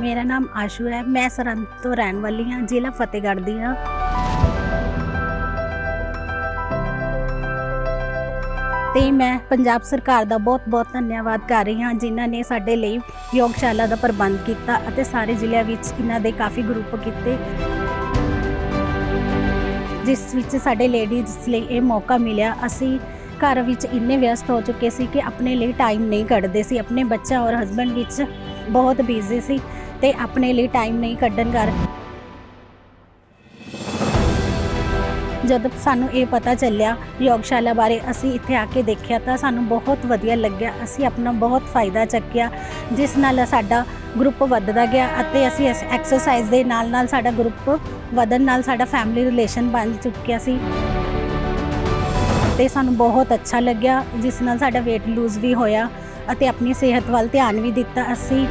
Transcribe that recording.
ਮੇਰਾ ਨਾਮ ਆਸ਼ੂ ਹੈ, ਮੈਂ ਸਰਹੰਦ ਤੋਂ ਰਹਿਣ ਵਾਲੀ ਹਾਂ, ਜ਼ਿਲ੍ਹਾ ਫਤਿਹਗੜ੍ਹ ਦੀ ਹਾਂ। ਤੇ ਮੈਂ ਪੰਜਾਬ ਸਰਕਾਰ ਦਾ ਬਹੁਤ-ਬਹੁਤ ਧੰਨਵਾਦ ਕਰ ਰਹੀ ਹਾਂ, ਜਿਨ੍ਹਾਂ ਨੇ ਸਾਡੇ ਲਈ ਯੋਗਸ਼ਾਲਾ ਦਾ ਪ੍ਰਬੰਧ ਕੀਤਾ ਅਤੇ ਸਾਰੇ ਜ਼ਿਲ੍ਹਿਆਂ ਵਿੱਚ ਇਹਨਾਂ ਦੇ ਕਾਫੀ ਗਰੁੱਪ ਕੀਤੇ। ਜਿਸ ਵਿੱਚ ਸਾਡੇ ਲੇਡੀਜ਼ ਲਈ ਇਹ ਮੌਕਾ ਮਿਲਿਆ। ਅਸੀਂ ਘਰ ਵਿੱਚ ਇੰਨੇ ਵਿਅਸਤ ਹੋ ਚੁੱਕੇ ਸੀ ਕਿ ਆਪਣੇ ਲਈ ਟਾਈਮ ਨਹੀਂ ਕੱਢਦੇ ਸੀ। ਆਪਣੇ ਬੱਚਾ ਔਰ ਹਸਬੰਡ ਵਿੱਚ ਬਹੁਤ ਬਿਜ਼ੀ ਸੀ। ਤੇ ਆਪਣੇ ਲਈ ਟਾਈਮ ਨਹੀਂ ਕੱਢਣ ਕਰ ਜਦੋਂ ਸਾਨੂੰ ਇਹ ਪਤਾ ਚੱਲਿਆ ਯੋਗਸ਼ਾਲਾ ਬਾਰੇ ਅਸੀਂ ਇੱਥੇ ਆ ਕੇ ਦੇਖਿਆ ਤਾਂ ਸਾਨੂੰ ਬਹੁਤ ਵਧੀਆ ਲੱਗਿਆ। ਅਸੀਂ ਆਪਣਾ ਬਹੁਤ ਫਾਇਦਾ ਚੱਕਿਆ, ਜਿਸ ਨਾਲ ਸਾਡਾ ਗਰੁੱਪ ਵੱਧਦਾ ਗਿਆ ਅਤੇ ਅਸੀਂ ਇਸ ਐਕਸਰਸਾਈਜ਼ ਦੇ ਨਾਲ ਨਾਲ ਸਾਡਾ ਗਰੁੱਪ ਵਧਣ ਨਾਲ ਸਾਡਾ ਫੈਮਿਲੀ ਰਿਲੇਸ਼ਨ ਬਣ ਚੁੱਕਿਆ ਸੀ। ਤੇ ਸਾਨੂੰ ਬਹੁਤ ਅੱਛਾ ਲੱਗਿਆ, ਜਿਸ ਨਾਲ ਸਾਡਾ weight ਲੂਜ਼ ਵੀ ਹੋਇਆ ਅਤੇ ਆਪਣੀ ਸਿਹਤ ਵੱਲ ਧਿਆਨ ਵੀ ਦਿੱਤਾ ਅਸੀਂ।